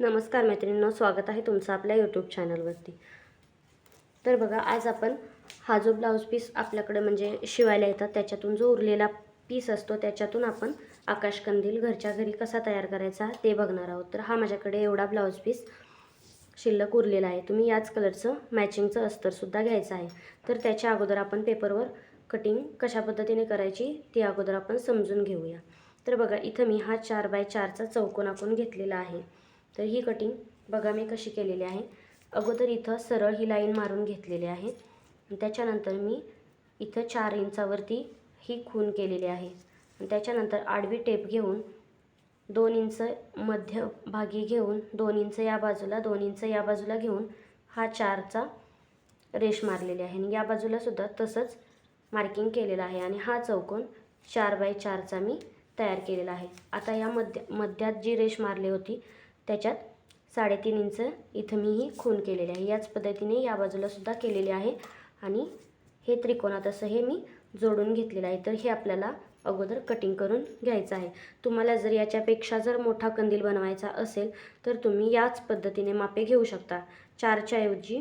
नमस्कार मैत्रिणींनो स्वागत आहे तुमचं आपल्या यूट्यूब चॅनलवरती तर बघा आज आपण हा जो ब्लाऊज पीस आपल्याकडे म्हणजे शिवायला येतात त्याच्यातून जो उरलेला पीस असतो त्याच्यातून आपण आकाशकंदील घरच्या घरी कसा तयार करायचा ते बघणार आहोत. तर हा माझ्याकडे एवढा ब्लाऊज पीस शिल्लक उरलेला आहे. तुम्ही याच कलरचं मॅचिंगचं अस्तरसुद्धा घ्यायचं आहे. तर त्याच्या अगोदर आपण पेपरवर कटिंग कशा पद्धतीने करायची ती अगोदर आपण समजून घेऊया. तर बघा इथं मी हा चार बाय चारचा चौकोन आपण घेतलेला आहे. तर ही कटिंग बघा मी कशी केलेली आहे. अगोदर इथं सरळ ही लाईन मारून घेतलेली आहे. त्याच्यानंतर मी इथं चार इंचावरती ही खून केलेली आहे. त्याच्यानंतर आडवी टेप घेऊन दोन इंच मध्यभागी घेऊन दोन इंच या बाजूला दोन इंच या बाजूला घेऊन हा चारचा रेश मारलेली आहे. आणि या बाजूलासुद्धा तसंच मार्किंग केलेलं आहे. आणि हा चौकोन चार बाय चारचा मी तयार केलेला आहे. आता या मध्य मध्यात जी रेश मारली होती त्याच्यात साडेतीन इंच इथं मी ही खून केलेली आहे. याच पद्धतीने या बाजूलासुद्धा केलेली आहे. आणि हे त्रिकोणात असं हे मी जोडून घेतलेलं आहे. तर हे आपल्याला अगोदर कटिंग करून घ्यायचं आहे. तुम्हाला जर याच्यापेक्षा जर मोठा कंदील बनवायचा असेल तर तुम्ही याच पद्धतीने मापे घेऊ शकता. चारच्या ऐवजी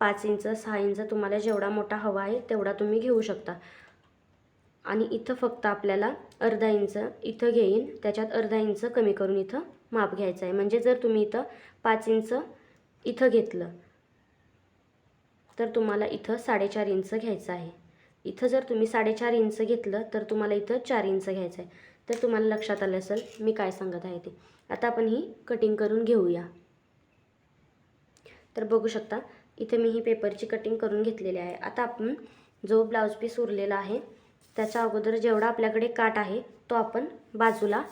पाच इंच सहा इंच तुम्हाला जेवढा मोठा हवा आहे तेवढा तुम्ही घेऊ शकता. आणि इथं फक्त आपल्याला अर्धा इंच इथं घेईन. त्याच्यात अर्धा इंच कमी करून इथं माप घ्यायचं आहे. म्हणजे जर तुम्ही इथं पाच इंच इथं घेतलं तर तुम्हाला इथं साडेचार इंच घ्यायचं आहे. इथं जर तुम्ही साडेचार इंच घेतलं तर तुम्हाला इथं चार इंच घ्यायचं आहे. तर तुम्हाला लक्षात आलं असेल मी काय सांगत आहे ते. आता आपण ही कटिंग करून घेऊया. तर बघू शकता इथे मी ही पेपरची कटिंग करून घेतलेली आहे. आता आपण जो ब्लाऊज पीस उरलेला आहे त्याच्या अगोदर जेवढा आपल्याकडे काट आहे तो आपण बाजूला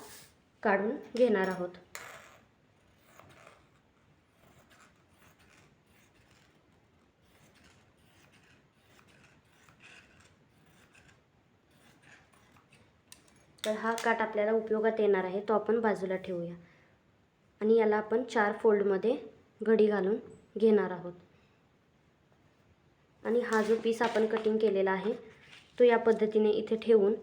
काढून घेणार आहोत. तर हा काट आपल्याला उपयोगात येणार आहे तो आपण बाजूला ठेवूया. आणि याला आपण चार फोल्डमध्ये घडी घालून घेणार आहोत. आणि हा जो पीस आपण कटिंग केलेला आहे तो या पद्धतीने इथे ठेवून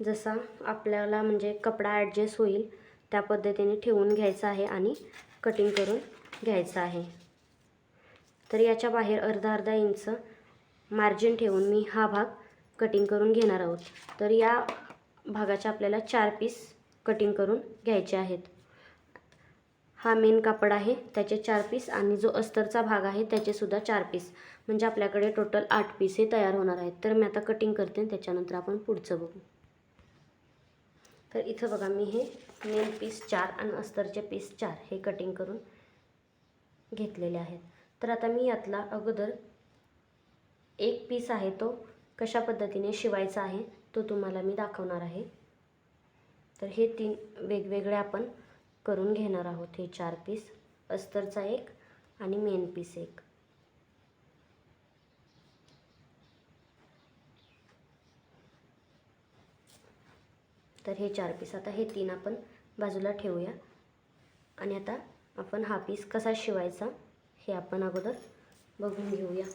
जसा आपल्याला म्हणजे कपडा ॲडजस्ट होईल त्या पद्धतीने ठेवून घ्यायचा आहे आणि कटिंग करून घ्यायचं आहे. तर याच्या बाहेर अर्धा अर्धा इंच मार्जिन ठेवून मी हा भाग कटिंग करून घेणार आहोत. तर या भागाच्या आपल्याला चार पीस कटिंग करून घ्यायचे आहेत. हा मेन कापड आहे त्याचे चार पीस आणि जो अस्तरचा भाग आहे त्याचेसुद्धा चार पीस म्हणजे आपल्याकडे टोटल आठ पीस हे तयार होणार आहेत. तर मी आता कटिंग करते त्याच्यानंतर आपण पुढचं बघू. तर इथं बघा मी हे मेन पीस चार आणि अस्तरचे पीस चार हे कटिंग करून घेतलेले आहेत. तर आता मी यातला अगोदर एक पीस आहे तो कशा पद्धतीने शिवायचा आहे तो तुम्हाला मी दाखवणार आहे. तर हे तीन वेगवेगळे आपण करून घेणार आहोत हे चार पीस अस्तरचा एक आणि मेन पीस एक. तर हे चार पीस आता हे तीन आपण बाजूला ठेवूया. आणि आता आपण हा पीस कसा शिवायचा हे आपण अगोदर बघून घेऊया.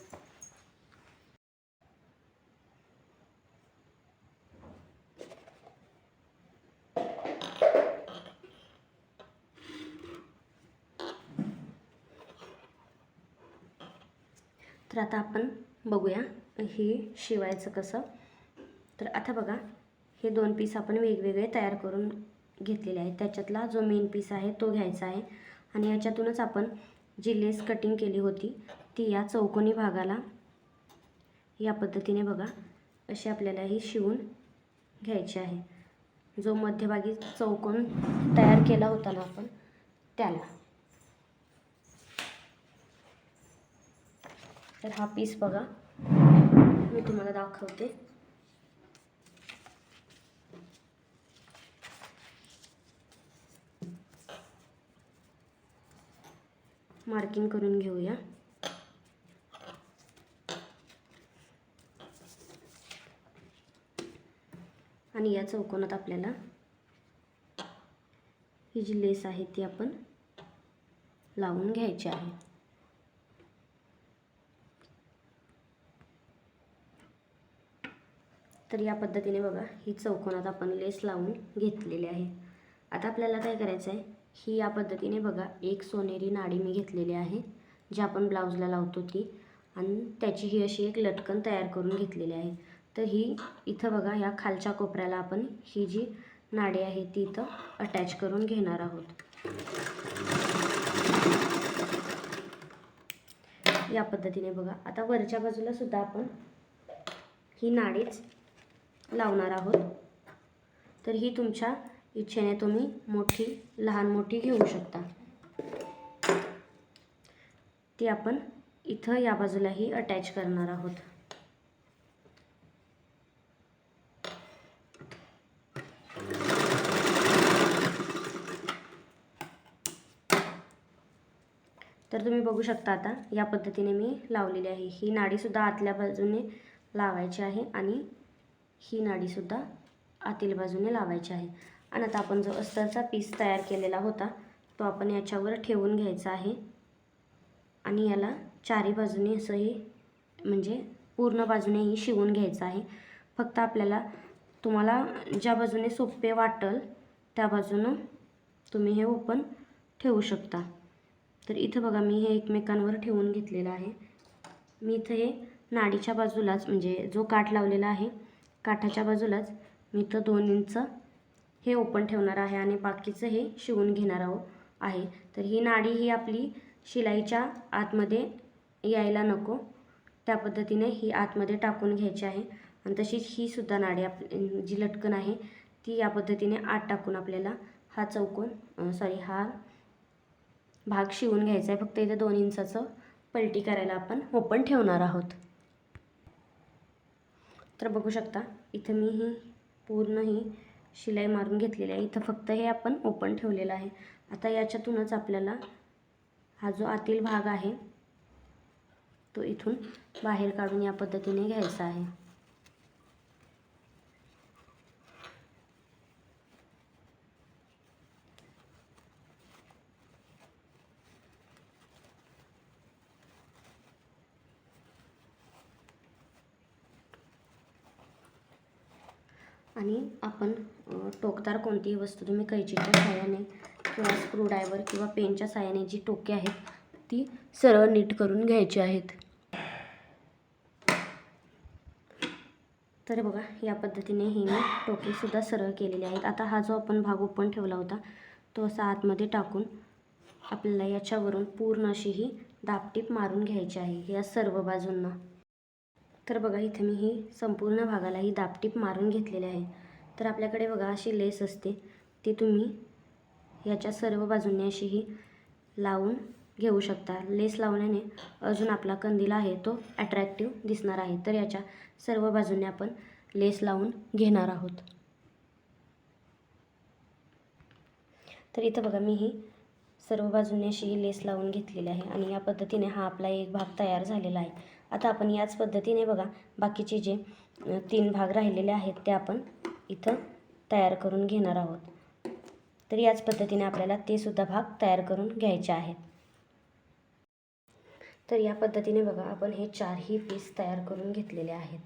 तर आता आपण बघूया हे शिवायचं कसं. तर आता बघा हे दोन पीस आपण वेगवेगळे तयार करून घेतलेले आहेत. त्याच्यातला जो मेन पीस आहे तो घ्यायचा आहे. आणि याच्यातूनच आपण जी लेस कटिंग केली होती ती या चौकोनी भागाला या पद्धतीने बघा अशी आपल्याला ही शिवून घ्यायची आहे. जो मध्यभागी चौकोन तयार केला होता ना आपण त्याला. तर हा पीस बघा मी तुम्हाला दाखवते. मार्किंग करून घेऊया. आणि या चौकोनात आपल्याला ही जी लेस आहे ती आपण लावून घ्यायची आहे. तर या पद्धतीने बघा ही चौकोनात आपण लेस लावून घेतलेली आहे. आता आपल्याला काय करायचं आहे ही या पद्धतीने बघा एक सोनेरी नाडी मी घेतलेली आहे जी आपण ब्लाऊजला लावतो ती. आणि त्याची ही अशी एक लटकन तयार करून घेतलेली आहे. तर ही इथं बघा या खालच्या कोपऱ्याला आपण ही जी नाडी आहे ती इथं अटॅच करून घेणार आहोत. या पद्धतीने बघा आता वरच्या बाजूला सुद्धा आपण ही नाडीच लावणार आहोत. तर ही तुमच्या इच्छेने तुम्ही मोठी लहान मोठी घेऊ शकता. ती आपण इथं या बाजूलाही अटॅच करणार आहोत. तर तुम्ही बघू शकता आता या पद्धतीने मी लावलेली आहे. ही नाडीसुद्धा आतल्या बाजूने लावायची आहे आणि ही नाडीसुद्धा आतील बाजूने लावायची आहे. आणि आता आपण जो अस्तरचा पीस तयार केलेला होता तो आपण याच्यावर ठेवून घ्यायचा आहे. आणि याला चारी बाजूने असंही म्हणजे पूर्ण बाजूनेही शिवून घ्यायचं आहे. फक्त आपल्याला तुम्हाला ज्या बाजूने सोपे वाटेल त्या बाजूनं तुम्ही हे ओपन ठेवू शकता. तर इथं बघा मी हे एकमेकांवर ठेवून घेतलेलं आहे. मी इथं हे नाडीच्या बाजूलाच म्हणजे जो काठ लावलेला आहे काठाच्या बाजूलाच मी इथं दोन इंच हे ओपन ठेवणार आहे आणि बाकीचं हे शिवून घेणार आहो आहे. तर ही नाडी ही आपली शिलाईच्या आतमध्ये यायला नको. त्या पद्धतीने ही आतमध्ये टाकून घ्यायची आहे. आणि तशीच ही सुद्धा नाडी आप जी लटकन आहे ती या पद्धतीने आत टाकून आपल्याला हा चौकोन सॉरी हा भाग शिवून घ्यायचा आहे. फक्त इथे दोन इंचाचं पलटी करायला आपण ओपन ठेवणार आहोत. तर बघू शकता इथं मी ही पूर्ण ही शिलाई मारून घेतलेली आहे. इथं फक्त हे आपण ओपन ठेवलेलं आहे. आता याच्यातूनच आपल्याला हा जो आतील भाग आहे तो इथून बाहेर काढून या पद्धतीने घ्यायचा आहे. आणि आपण टोकदार कोणतीही वस्तू तुम्ही कैचीच्या सहाय्याने किंवा स्क्रूड्रायव्हर किंवा पेनच्या साह्याने जी टोके आहेत ती सरळ नीट करून घ्यायची आहेत. तर बघा या पद्धतीने ही मी टोकेसुद्धा सरळ केलेली आहेत. आता हा जो आपण भाग ओपन ठेवला होता तो असा आतमध्ये टाकून आपल्याला याच्यावरून पूर्ण अशी ही दापटीप मारून घ्यायची आहे या सर्व बाजूंना. तर बघा इथे मी ही संपूर्ण भागाला ही दापटीप मारून घेतलेली आहे. तर आपल्याकडे बघा अशी लेस असते. ती तुम्ही याच्या सर्व बाजूंनी अशी ही लावून घेऊ शकता. लेस लावण्याने अजून आपला कंदील आहे तो अट्रॅक्टिव्ह दिसणार आहे. तर याच्या सर्व बाजूने आपण लेस लावून घेणार आहोत. तर इथं बघा मी ही सर्व बाजूने अशी ही लेस लावून घेतलेली आहे आणि या पद्धतीने हा आपला एक भाग तयार झालेला आहे. आता आपण याच पद्धतीने बघा बाकीचे जे तीन भाग राहिलेले आहेत ते आपण इथं तयार करून घेणार आहोत. तर याच पद्धतीने आपल्याला ते सुद्धा भाग तयार करून घ्यायचे आहेत. तर या पद्धतीने बघा आपण हे चारही पीस तयार करून घेतलेले आहेत.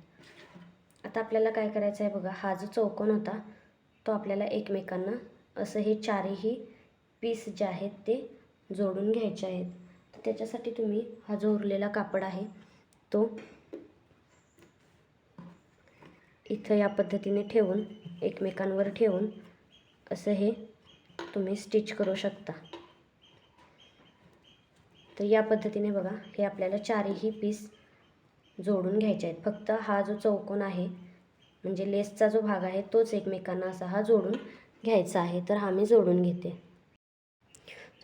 आता आपल्याला काय करायचं आहे बघा हा जो चौकोन होता तो आपल्याला एकमेकांना असं हे चारही पीस जे आहेत ते जोडून घ्यायचे आहेत. तर त्याच्यासाठी तुम्ही हा जो उरलेला कापड आहे तो इथं या पद्धतीने ठेवून एकमेकांवर ठेवून असं हे तुम्ही स्टिच करू शकता. तर या पद्धतीने बघा हे आपल्याला चारही पीस जोडून घ्यायचे आहेत. फक्त हा जो चौकोन आहे म्हणजे लेसचा जो भाग आहे तोच एकमेकांना असा हा जोडून घ्यायचा आहे. तर हा मी जोडून घेते.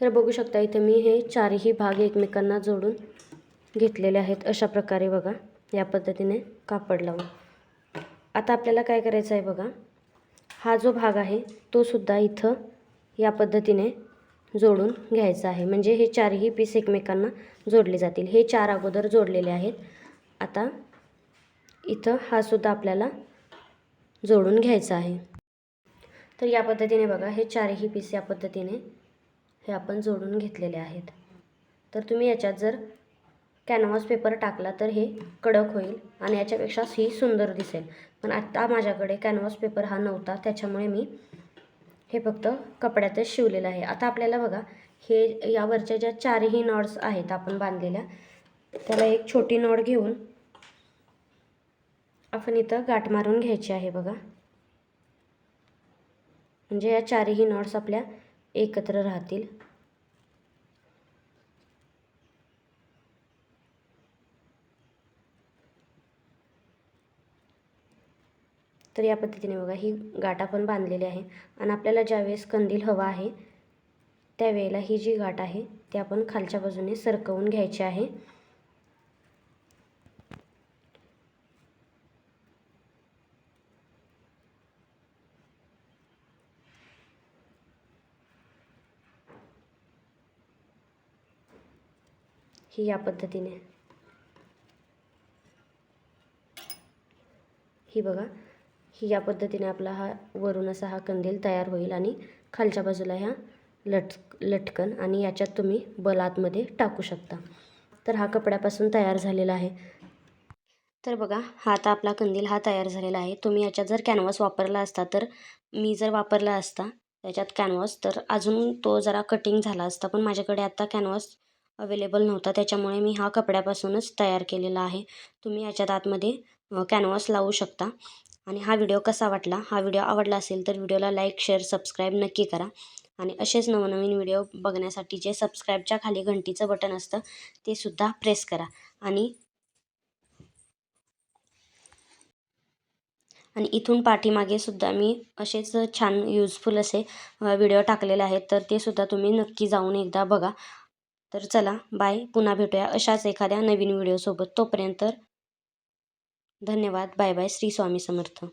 तर बघू शकता इथं मी हे चारही भाग एकमेकांना जोडून घेतलेले आहेत. अशा प्रकारे बघा या पद्धतीने कापड लावून. आता आपल्याला काय करायचं आहे बघा. हा जो भाग आहे तो सुद्धा इथं या पद्धतीने जोडून घ्यायचा आहे. म्हणजे हे चारही पीस एकमेकांना जोडले जातील. हे चार अगोदर जोडलेले आहेत. आता इथं हा सुद्धा आपल्याला जोडून घ्यायचा आहे. तर या पद्धतीने बघा हे चारही पीस या पद्धतीने हे आपण जोडून घेतलेले आहेत. तर तुम्ही याच्यात जर कॅनव्हास पेपर टाकला तर हे कडक होईल आणि याच्यापेक्षा ही सुंदर दिसेल. पण आत्ता माझ्याकडे कॅनव्हास पेपर हा नव्हता त्याच्यामुळे मी हे फक्त कपड्यातच शिवलेलं आहे. आता आपल्याला बघा हे यावरच्या ज्या चारही नॉड्स आहेत आपण बांधलेल्या त्याला एक छोटी नॉड घेऊन आपण इथं गाठ मारून घ्यायची आहे बघा. म्हणजे या चारही नॉट्स आपल्या एकत्र राहतील. तर या पद्धतीने बघा ही गाठ आपण बांधलेली आहे. आणि आपल्याला ज्यावेळेस कंदील हवा आहे त्यावेळेला ही जी गाठ आहे ती आपण खालच्या बाजूने सरकवून घ्यायची आहे. ही या पद्धतीने. ही बघा की या पद्धतीने आपला हा वरून असा हा कंदील तयार होईल आणि खालच्या बाजूला ह्या लट लटकन आणि याच्यात तुम्ही बल आतमध्ये टाकू शकता. तर हा कपड्यापासून तयार झालेला आहे. तर बघा हा आता आपला कंदील हा तयार झालेला आहे. तुम्ही याच्यात जर कॅनव्हास वापरला असता तर मी जर वापरला असता त्याच्यात कॅनव्हास तर अजून तो जरा कटिंग झाला असता. पण माझ्याकडे आता कॅनव्हास अवेलेबल नव्हता. त्याच्यामुळे मी हा कपड्यापासूनच तयार केलेला आहे. तुम्ही याच्यात आतमध्ये कॅनव्हास लावू शकता. आणि हा व्हिडिओ कसा वाटला? हा व्हिडिओ आवडला असेल तर व्हिडिओला लाईक शेअर सबस्क्राईब नक्की करा. आणि असेच नवनवीन व्हिडिओ बघण्यासाठी जे सबस्क्राईबच्या खाली घंटीचं बटन असतं ते सुद्धा प्रेस करा. आणि आणि इथून पाठीमागे सुद्धा मी असेच छान युजफुल असे व्हिडिओ टाकलेले आहेत तर ते सुद्धा तुम्ही नक्की जाऊन एकदा बघा. तर चला बाय पुन्हा भेटूया अशाच एखाद्या नवीन व्हिडिओसोबत. तोपर्यंत धन्यवाद. Bye bye. श्री स्वामी समर्थ.